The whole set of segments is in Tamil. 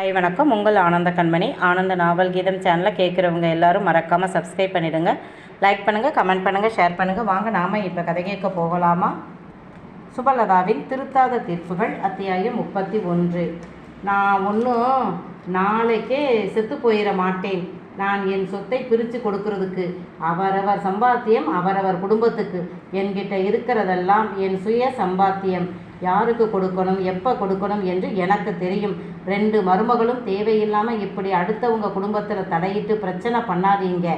ஹாய் வணக்கம் உங்கள் ஆனந்த கண்மணி. ஆனந்த நாவல் கீதம் சேனலை கேட்குறவங்க எல்லாரும் மறக்காமல் சப்ஸ்கிரைப் பண்ணிவிடுங்க லைக் பண்ணுங்கள் கமெண்ட் பண்ணுங்கள் ஷேர் பண்ணுங்கள் வாங்க நாம் இப்போ கதை கேட்க போகலாமா? சுபலதாவின் திருத்தாத தீர்ப்புகள் அத்தியாயம் முப்பத்தி ஒன்று. நான் ஒன்றும் நாளைக்கே செத்து போயிட மாட்டேன். நான் என் சொத்தை பிரித்து கொடுக்கறதுக்கு அவரவர் சம்பாத்தியம் அவரவர் குடும்பத்துக்கு. என்கிட்ட இருக்கிறதெல்லாம் என் சுய சம்பாத்தியம். யாருக்கு கொடுக்கணும் எப்போ கொடுக்கணும் என்று எனக்கு தெரியும். ரெண்டு மருமகளும் தேவையில்லாமல் இப்படி அடுத்தவங்க குடும்பத்தில் தடையிட்டு பிரச்சனை பண்ணாதீங்க.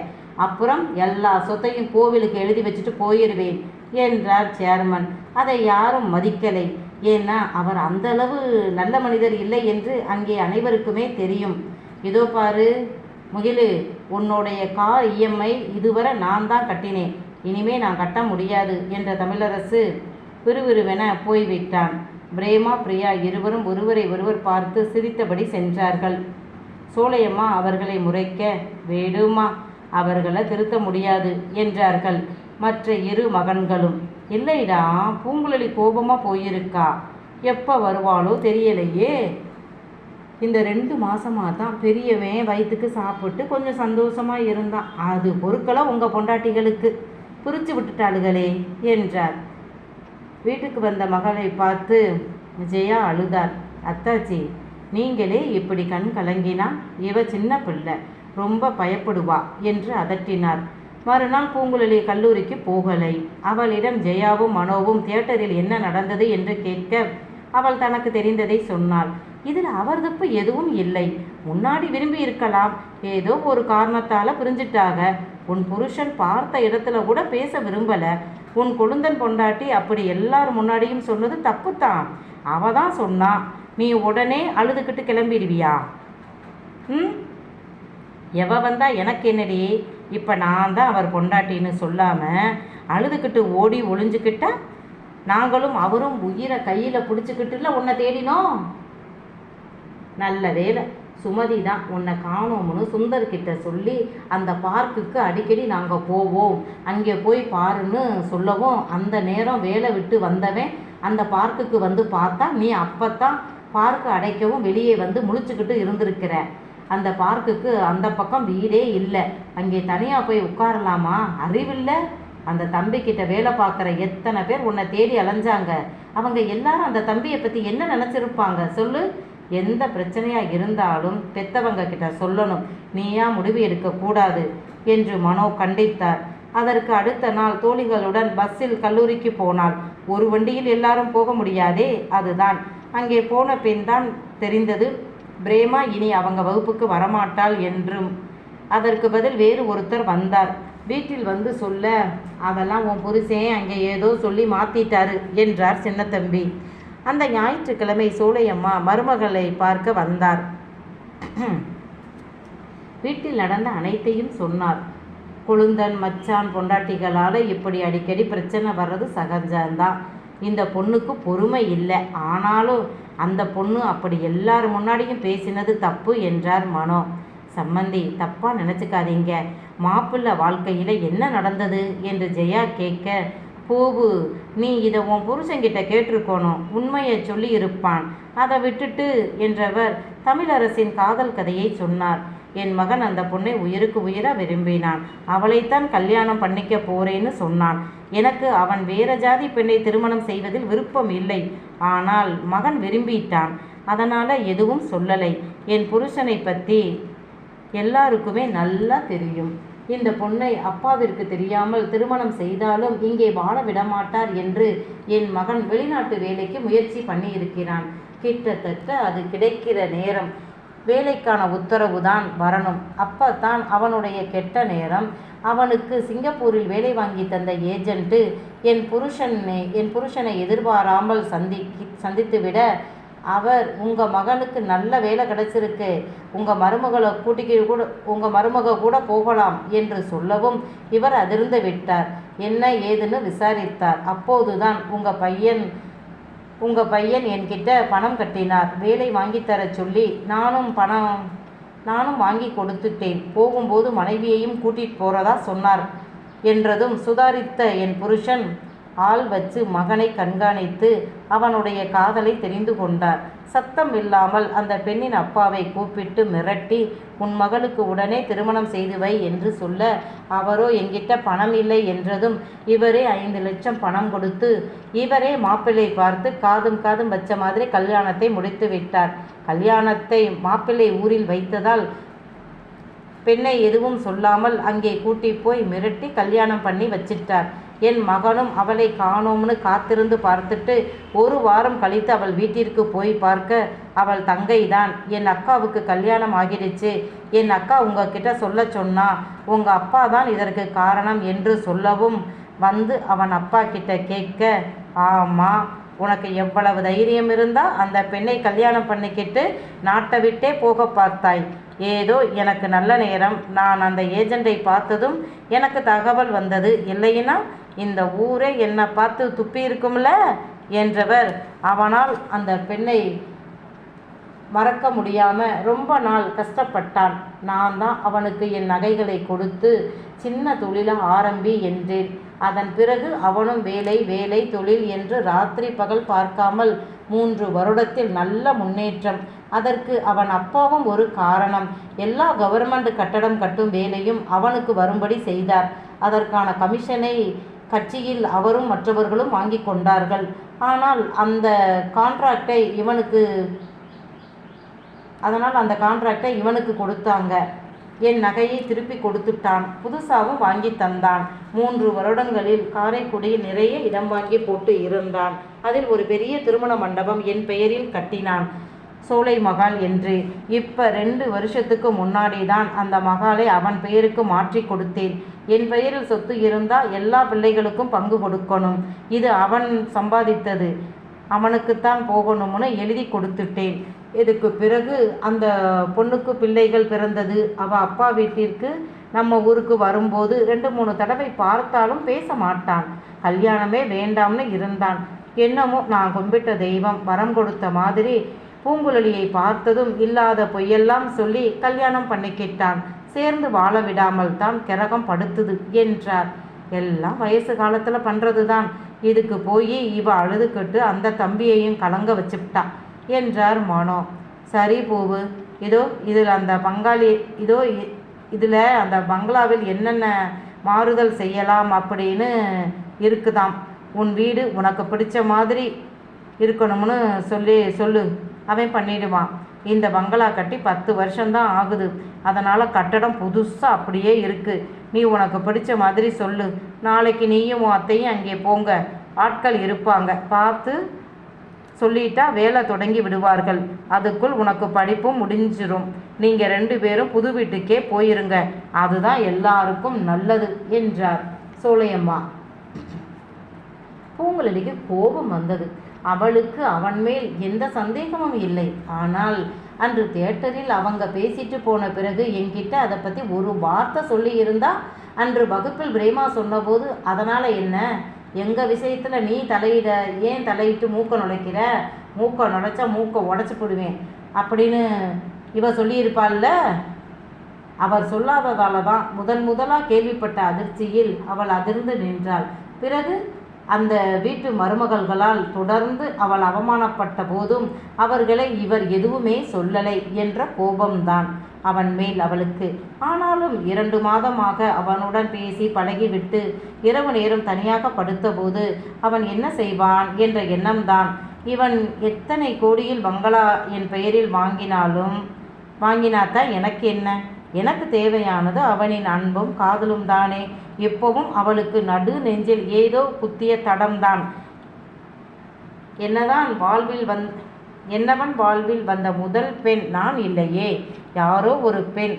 அப்புறம் எல்லா சொத்தையும் கோவிலுக்கு எழுதி வச்சுட்டு போயிடுவேன் என்றார் சேர்மன். அதை யாரும் மதிக்கலை. ஏன்னா அவர் அந்த அளவு நல்ல மனிதர் இல்லை என்று அங்கே அனைவருக்குமே தெரியும். இதோ பாரு முகிலு உன்னுடைய கார் இஎம்ஐ இதுவரை நான் தான் கட்டினேன். இனிமே நான் கட்ட முடியாது என்ற தமிழரசு விறுவிறுவென போய்விட்டான். பிரேமா பிரியா இருவரும் ஒருவரை ஒருவர் பார்த்து சிரித்தபடி சென்றார்கள். சோலையம்மா அவர்களை முறைக்க வேடுமா அவர்களை திருத்த முடியாது என்றார்கள் மற்ற இரு மகன்களும். இல்லைடா பூங்குழலி கோபமாக போயிருக்கா? எப்போ வருவாளோ தெரியலையே. இந்த ரெண்டு மாசமாக தான் பெரியவன் வயிற்றுக்கு சாப்பிட்டு கொஞ்சம் சந்தோஷமாக இருந்தான். அது பொருட்களை உங்கள் பொண்டாட்டிகளுக்கு. பிரித்து விட்டுட்டாளுகளே என்றார். வீட்டுக்கு வந்த மகளை பார்த்து விஜயா அழுதார் அத்தாச்சி நீங்களே இப்படி கண் கலங்கினா இவ சின்ன பிள்ளை. ரொம்ப பயப்படுவா என்று அதட்டினார். மறுநாள் பூங்குழலி கல்லூரிக்கு போகலை. அவளிடம் ஜெயாவும் மனோவும் தியேட்டரில் என்ன நடந்தது என்று கேட்க அவள் தனக்கு தெரிந்ததை சொன்னாள். இதில் அவர் தப்பு எதுவும் இல்லை. முன்னாடி விரும்பி இருக்கலாம். ஏதோ ஒரு காரணத்தால் பிரிஞ்சிட்டாக. உன் புருஷன் பார்த்த இடத்துல கூட பேச விரும்பல. உன் கொழுந்தன் பொண்டாட்டி அப்படி எல்லார் முன்னாடியும் சொன்னது தப்புத்தான். அவ தான் சொன்னா நீ உடனே அழுதுகிட்டு கிளம்பிடுவியா? ம். எவ வந்தா எனக்கு என்னடி? இப்போ நான் தான் அவர் பொண்டாட்டின்னு சொல்லாமல் அழுதுகிட்டு ஓடி ஒளிஞ்சுக்கிட்ட நாங்களும் அவரும் உயிரை கையில் பிடிச்சிக்கிட்டுல உன்னை தேடினோம். நல்ல வேலை சுமதி தான் உன்னை காணோம்னு சுந்தர்கிட்ட சொல்லி அந்த பார்க்குக்கு அடிக்கடி நாங்கள் போவோம். அங்கே போய் பாருன்னு சொல்லவும் அந்த நேரம் வேலை விட்டு வந்தவன் அந்த பார்க்குக்கு வந்து பார்த்தா நீ அப்பத்தான் பார்க்கு அடைக்கவும் வெளியே வந்து முழிச்சுக்கிட்டு இருந்திருக்கிற. அந்த பார்க்குக்கு அந்த பக்கம் வீடே இல்லை. அங்கே தனியாக போய் உட்காரலாமா? அறிவில்லை? அந்த தம்பிக்கிட்ட வேலை பார்க்குற எத்தனை பேர் உன்னை தேடி அலைஞ்சாங்க? அவங்க எல்லாரும் அந்த தம்பியை பற்றி என்ன நினச்சிருப்பாங்க? சொல்லு. எந்த பிரச்சனையாக இருந்தாலும் பெத்தவங்க கிட்ட சொல்லணும். நீயா முடிவு எடுக்கக்கூடாது என்று மனோ கண்டித்தார். அதற்கு அடுத்த நாள் தோழிகளுடன் பஸ்ஸில் கல்லூரிக்கு போனாள். ஒரு வண்டியில் எல்லாரும் போக முடியாதே? அதுதான். அங்கே போன பின் தான் தெரிந்தது பிரேமா இனி அவங்க வகுப்புக்கு வரமாட்டாள் என்றும். அதற்கு பதில் வேறு ஒருத்தர் வந்தார். வீட்டில் வந்து சொல்ல அதெல்லாம் உன் புருஷன் அங்கே ஏதோ சொல்லி மாத்திட்டாரு என்றார் சின்னத்தம்பி. அந்த ஞாயிற்றுக்கிழமை சோலையம்மா மருமகளை பார்க்க வந்தார். வீட்டில் நடந்த அனைத்தையும் சொன்னார். கொழுந்தன் மச்சான் பொண்டாட்டிகளால் இப்படி அடிக்கடி பிரச்சனை வர்றது சகஜம்தான். இந்த பொண்ணுக்கு பொறுமை இல்லை. ஆனாலும் அந்த பொண்ணு அப்படி எல்லார் முன்னாடியும் பேசினது தப்பு என்றார் மனோ. சம்மந்தி தப்பாக நினச்சிக்காதீங்க. மாப்பிள்ளை வாழ்க்கையில் என்ன நடந்தது? என்று ஜெயா கேட்க பூவு. நீ இதை உன் புருஷங்கிட்ட கேட்டிருக்கணும். உண்மையை சொல்லி இருப்பான். அதை விட்டுட்டு என்றவர் தமிழரசின் காதல் கதையை சொன்னார். என் மகன் அந்த பொண்ணை உயிருக்கு உயிராக விரும்பினான். அவளைத்தான் கல்யாணம் பண்ணிக்க போறேன்னு சொன்னான். எனக்கு அவன் வேற ஜாதி பெண்ணை திருமணம் செய்வதில் விருப்பம் இல்லை. ஆனால் மகன் விரும்பிட்டான். அதனால் எதுவும் சொல்லலை. என் புருஷனை பற்றி எல்லாருக்குமே நல்லா தெரியும். இந்த பொண்ணை அப்பாவிற்கு தெரியாமல் திருமணம் செய்தாலும் இங்கே வாழ விடமாட்டார் என்று என் மகன் வெளிநாட்டு வேலைக்கு முயற்சி பண்ணியிருக்கிறான். கிட்டத்தட்ட அது கிடைக்கிற நேரம். வேலைக்கான உத்தரவு தான் வரணும். அப்பத்தான் அவனுடைய கெட்ட நேரம். அவனுக்கு சிங்கப்பூரில் வேலை வாங்கி தந்த ஏஜென்ட்டு என் புருஷனை என் புருஷனை எதிர்பாராமல் சந்தி சந்தித்துவிட அவர் உங்கள் மகனுக்கு நல்ல வேலை கிடைச்சிருக்கு. உங்கள் மருமகளை கூட்டிக்கு கூட உங்கள் மருமக கூட போகலாம் என்று சொல்லவும் இவர் அதிர்ந்து விட்டார். என்ன ஏதுன்னு விசாரித்தார். அப்போதுதான் உங்கள் பையன் உங்கள் பையன் என்கிட்ட பணம் கட்டினார். வேலை வாங்கித்தர சொல்லி நானும் பணம் நானும் வாங்கி கொடுத்துட்டேன். போகும்போது மனைவியையும் கூட்டிகிட்டு போகிறதா சொன்னார். என்றதும் சுதாரித்த என் புருஷன் ஆள் வச்சு மகனை கண்காணித்து அவனுடைய காதலை தெரிந்து கொண்டார். சத்தம் இல்லாமல் அந்த பெண்ணின் அப்பாவை கூப்பிட்டு மிரட்டி உன் மகளுக்கு உடனே திருமணம் செய்து வை என்று சொல்ல அவரோ எங்கிட்ட பணம் இல்லை என்றதும் இவரே ஐந்து லட்சம் பணம் கொடுத்து இவரே மாப்பிள்ளை பார்த்து காதும் காதும் வச்ச மாதிரி கல்யாணத்தை முடித்து விட்டார். கல்யாணத்தை மாப்பிள்ளை ஊரில் வைத்ததால் பெண்ணை எதுவும் சொல்லாமல் அங்கே கூட்டி போய் மிரட்டி கல்யாணம் பண்ணி வச்சிட்டார். என் மகனும் அவளை காணோம்னு காத்திருந்து பார்த்துட்டு ஒரு வாரம் கழித்து அவள் வீட்டிற்கு போய் பார்க்க அவள் தங்கை தான் என் அக்காவுக்கு கல்யாணம் ஆகிடுச்சு. என் அக்கா உங்ககிட்ட சொல்ல சொன்னா உங்கள் அப்பா தான் இதற்கு காரணம் என்று சொல்லவும் வந்து அவன் அப்பா கிட்ட கேட்க ஆமா உனக்கு எவ்வளவு தைரியம் இருந்தால் அந்த பெண்ணை கல்யாணம் பண்ணிக்கிட்டு நாட்டை விட்டே போக பார்த்தாய். ஏதோ எனக்கு நல்ல நேரம். நான் அந்த ஏஜெண்டை பார்த்ததும் எனக்கு தகவல் வந்தது. இல்லைன்னா இந்த ஊரே என்னை பார்த்து துப்பி இருக்கும்ல? என்றவர். அவனால் அந்த பெண்ணை மறக்க முடியாமல் ரொம்ப நாள் கஷ்டப்பட்டான். நான் தான் அவனுக்கு என் நகைகளை கொடுத்து சின்ன தொழிலை ஆரம்பி என்றேன். அதன் பிறகு அவனும் வேலை வேலை தொழில் என்று ராத்திரி பகல் பார்க்காமல் மூன்று வருடத்தில் நல்ல முன்னேற்றம். அதற்கு அவன் அப்பாவும் ஒரு காரணம். எல்லா கவர்மெண்ட் கட்டடம் கட்டும் வேலையும் அவனுக்கு வரும்படி செய்தார். அதற்கான கமிஷனை கட்சியில் அவரும் மற்றவர்களும் வாங்கி கொண்டார்கள். ஆனால் அந்த கான்ட்ராக்டை இவனுக்கு அதனால் அந்த கான்ட்ராக்டை இவனுக்கு கொடுத்தாங்க. என் நகையை திருப்பி கொடுத்துட்டான். புதுசாகவும் வாங்கி தந்தான். மூன்று வருடங்களில் காரைக்குடியில் நிறைய இடம் வாங்கி போட்டு இருந்தான். அதில் ஒரு பெரிய திருமண மண்டபம் என் பெயரில் கட்டினான். சோலை மகால் என்று. இப்போ ரெண்டு வருஷத்துக்கு முன்னாடி தான் அந்த மகாலை அவன் பெயருக்கு மாற்றி கொடுத்தேன். என் பெயரில் சொத்து இருந்தால் எல்லா பிள்ளைகளுக்கும் பங்கு கொடுக்கணும். இது அவன் சம்பாதித்தது. அவனுக்குத்தான் போகணும்னு எழுதி கொடுத்துட்டேன். இதுக்கு பிறகு அந்த பொண்ணுக்கு பிள்ளைகள் பிறந்தது. அவள் அப்பா வீட்டிற்கு நம்ம ஊருக்கு வரும்போது ரெண்டு மூணு தடவை பார்த்தாலும் பேச மாட்டான். கல்யாணமே வேண்டாம்னு இருந்தான். என்னமோ நான் கும்பிட்ட தெய்வம் வரம் கொடுத்த மாதிரி பூங்குழலியை பார்த்ததும் இல்லாத பொய்யெல்லாம் சொல்லி கல்யாணம் பண்ணிக்கிட்டான் சேர்ந்து வாழ விடாமல் தான் கிரகம் படுத்துது என்றார். எல்லாம் வயசு காலத்தில் பண்ணுறது தான் இதுக்கு போய் இவ அழுதுகிட்டு அந்த தம்பியையும் கலங்க வச்சுவிட்டா என்றார் மனோ. சரி பூவு இதோ இதில் அந்த பங்காளி இதோ இதில் அந்த பங்களாவில் என்னென்ன மாறுதல் செய்யலாம் அப்படின்னு இருக்குதாம். உன் வீடு உனக்கு பிடிச்ச மாதிரி இருக்கணும்னு சொல்லி சொல்லு. அவன் பண்ணிடுவான். இந்த பங்களா கட்டி பத்து வருஷம்தான் ஆகுது. அதனால் கட்டடம் புதுசாக அப்படியே இருக்குது நீ உனக்கு பிடிச்ச மாதிரி சொல்லு. நாளைக்கு நீயும் அத்தையும் அங்கே போங்க. ஆட்கள் இருப்பாங்க. பார்த்து சொல்லிட்டா வேலை தொடங்கி விடுவார்கள். அதுக்குள் உனக்கு படிப்பும் முடிஞ்சிடும் நீங்கள் ரெண்டு பேரும் புது வீட்டுக்கே போயிருங்க. அதுதான் எல்லாருக்கும் நல்லது என்றார் சோலையம்மா. பூங்குழலிக்கு கோபம் வந்தது. அவளுக்கு அவன் மேல் எந்த சந்தேகமும் இல்லை. ஆனால் அன்று தியேட்டரில் அவங்க பேசிட்டு போன பிறகு என்கிட்ட அதை பற்றி ஒரு வார்த்தை சொல்லியிருந்தா? அன்று வகுப்பில் பிரேமா சொன்னபோது அதனால் என்ன? எங்கள் விஷயத்தில் நீ தலையிட ஏன் தலையிட்டு மூக்க நுழைக்கிற? மூக்க நுழைச்சா மூக்கை உடச்சி போடுவேன். அப்படின்னு இவ சொல்லியிருப்பாள்ல? அவர் சொல்லாததால தான் முதன் முதலாக கேள்விப்பட்ட அதிர்ச்சியில் அவள் அதிர்ந்து நின்றாள். பிறகு அந்த வீட்டு மருமகள்களால் தொடர்ந்து அவள் அவமானப்பட்ட போதும் அவர்களை இவர் எதுவுமே சொல்லலை என்ற கோபம்தான் அவன் மேல் அவளுக்கு. ஆனாலும் இரண்டு மாதமாக அவனுடன் பேசி பழகிவிட்டு இரவு நேரம் தனியாக படுத்தபோது அவன் என்ன செய்வான் என்ற எண்ணம்தான். இவன் எத்தனை கோடியில் பங்களா என் பெயரில் வாங்கினாலும் வாங்கினாத்தான் எனக்கு என்ன எனக்கு தேவையானது அவனின் அன்பும் காதலும் தானே. எப்பவும் அவளுக்கு நடு நெஞ்சில் ஏதோ குத்திய தடம்தான். என்னதான் வாழ்வில் வந் என்னவன் வாழ்வில் வந்த முதல் பெண் நான் இல்லையே. யாரோ ஒரு பெண்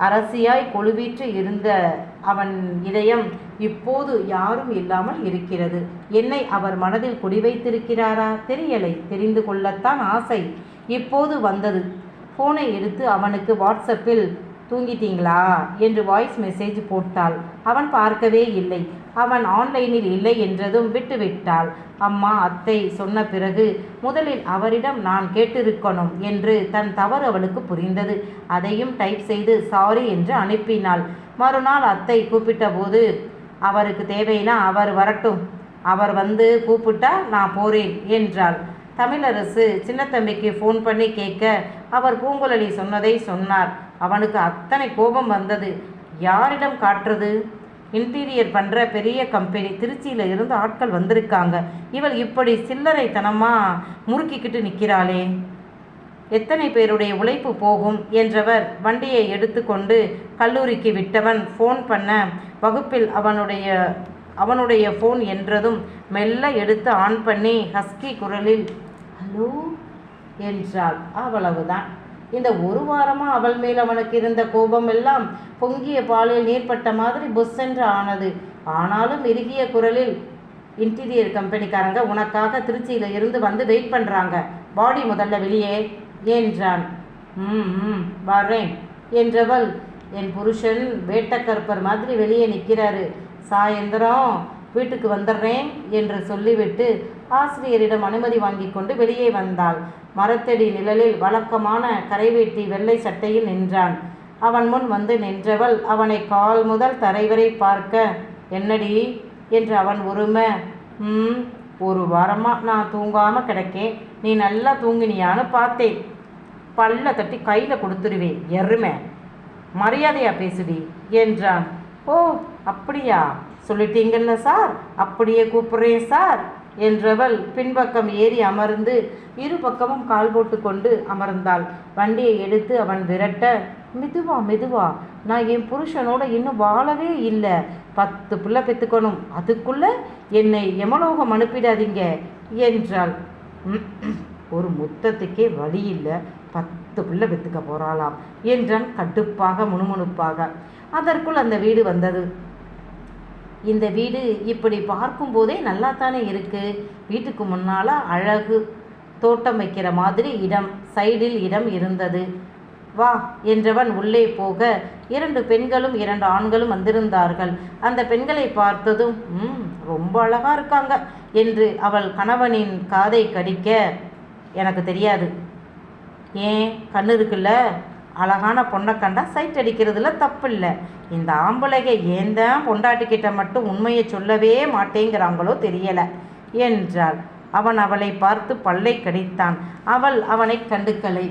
அரசியாய் கொழுவீற்று இருந்த அவன் இதயம் இப்போது யாரும் இல்லாமல் இருக்கிறது. என்னை அவர் மனதில் குடிவைத்திருக்கிறாரா தெரியலை. தெரிந்து கொள்ளத்தான் ஆசை. இப்போது வந்தது. ஃபோனை எடுத்து அவனுக்கு வாட்ஸ்அப்பில் தூங்கிட்டீங்களா? என்று வாய்ஸ் மெசேஜ் போட்டாள். அவன் பார்க்கவே இல்லை. அவன் ஆன்லைனில் இல்லை என்றதும் விட்டுவிட்டாள். அம்மா அத்தை சொன்ன பிறகு முதலில் அவரிடம் நான் கேட்டிருக்கணும் என்று தன் தவறு அவளுக்கு புரிந்தது. அதையும் டைப் செய்து சாரி என்று அனுப்பினாள். மறுநாள் அத்தை கூப்பிட்ட போது அவருக்கு தேவைன்னா அவர் வரட்டும். அவர் வந்து கூப்பிட்டா நான் போறேன் என்றாள். தமிழரசு சின்னத்தம்பிக்கு ஃபோன் பண்ணி கேட்க அவர் பூங்குழலி சொன்னதை சொன்னார். அவனுக்கு அத்தனை கோபம் வந்தது. யாரிடம் காட்டுறது? இன்டீரியர் பண்ணுற பெரிய கம்பெனி திருச்சியில் இருந்து ஆட்கள் வந்திருக்காங்க. இவள் இப்படி சில்லறைத்தனமாக முறுக்கிக்கிட்டு நிற்கிறாளே எத்தனை பேருடைய உழைப்பு போகும் என்றவர் வண்டியை எடுத்துக்கொண்டு கல்லூரிக்கு விட்டவன் ஃபோன் பண்ண வகுப்பில் அவனுடைய அவனுடைய ஃபோன் என்றதும் மெல்ல எடுத்து ஆன் பண்ணி ஹஸ்கி குரலில் ஹலோ என்றாள். அவ்வளவுதான். இந்த ஒரு வாரமாக அவள் மேல் அவனுக்கு இருந்த கோபம் எல்லாம் பொங்கிய பாலில் நீர்பட்ட மாதிரி புஸ்ஸென்று ஆனது. ஆனாலும் இறுகிய குரலில் இன்டீரியர் கம்பெனிக்காரங்க உனக்காக திருச்சியில் இருந்து வந்து வெயிட் பண்ணுறாங்க பாடி முதல்ல வெளியே என்றான். ம் ம் வர்றேன் என்றவள் என் புருஷன் வேட்டக்கற்பர் மாதிரி வெளியே நிற்கிறாரு சாயந்தரம் வீட்டுக்கு வந்துடுறேன் என்று சொல்லிவிட்டு ஆசிரியரிடம் அனுமதி வாங்கி கொண்டு வெளியே வந்தாள். மரத்தடி நிழலில் வழக்கமான கரைவீட்டி வெள்ளை சட்டையில் நின்றான். அவன் முன் வந்து நின்றவள் அவனை கால் முதல் தரைவரை பார்க்க என்னடி? என்று அவன் உரும ம் ஒரு வாரமாக நான் தூங்காமல் கிடக்கேன். நீ நல்லா தூங்கினியான்னு பார்த்தேன். பல்ல தட்டி கையில் கொடுத்துருவேன் எருமை. மரியாதையா பேசுடி என்றான். ஓ அப்படியா? சொல்லிட்டீங்கல்ல சார் அப்படியே கூப்பிட்றேன் சார். என்றவள் பின்பக்கம் ஏறி அமர்ந்து இரு பக்கமும் கால் போட்டு கொண்டு அமர்ந்தாள். வண்டியை எடுத்து அவன் விரட்ட மெதுவா மெதுவா நான் என் புருஷனோட இன்னும் வாழவே இல்லை. பத்து பிள்ளை பெற்றுக்கணும் அதுக்குள்ள என்னை எமலோகம் அனுப்பிடாதீங்க என்றாள். ஒரு முத்தத்துக்கே வழி இல்லை. பத்து பிள்ளை பெற்றுக்க போகிறாளாம் என்றான் கடுப்பாக முணுமுணுப்பாக. அதற்குள் அந்த வீடு வந்தது. இந்த வீடு இப்படி பார்க்கும்போதே நல்லா தானே இருக்கு. வீட்டுக்கு முன்னால் அழகு தோட்டம் வைக்கிற மாதிரி இடம் சைடில் இடம் இருந்தது. வா என்றவன் உள்ளே போக இரண்டு பெண்களும் இரண்டு ஆண்களும் வந்திருந்தார்கள். அந்த பெண்களை பார்த்ததும் ம் ரொம்ப அழகாக இருக்காங்க என்று அவள் கணவனின் காதை கடிக்க எனக்கு தெரியாது. ஏன்? கண்ணு இருக்குல்ல? அழகான பொண்ணை கண்டா சைட் அடிக்கிறதுல தப்பு இல்லை இந்த ஆம்பளைக ஏன் தான் பொண்டாட்டிக்கிட்ட மட்டும் உண்மையை சொல்லவே மாட்டேங்கிறாங்களோ தெரியலை. என்றாள். அவன் அவளை பார்த்து பல்லை கடித்தான். அவள் அவனை கண்டுக்கலை.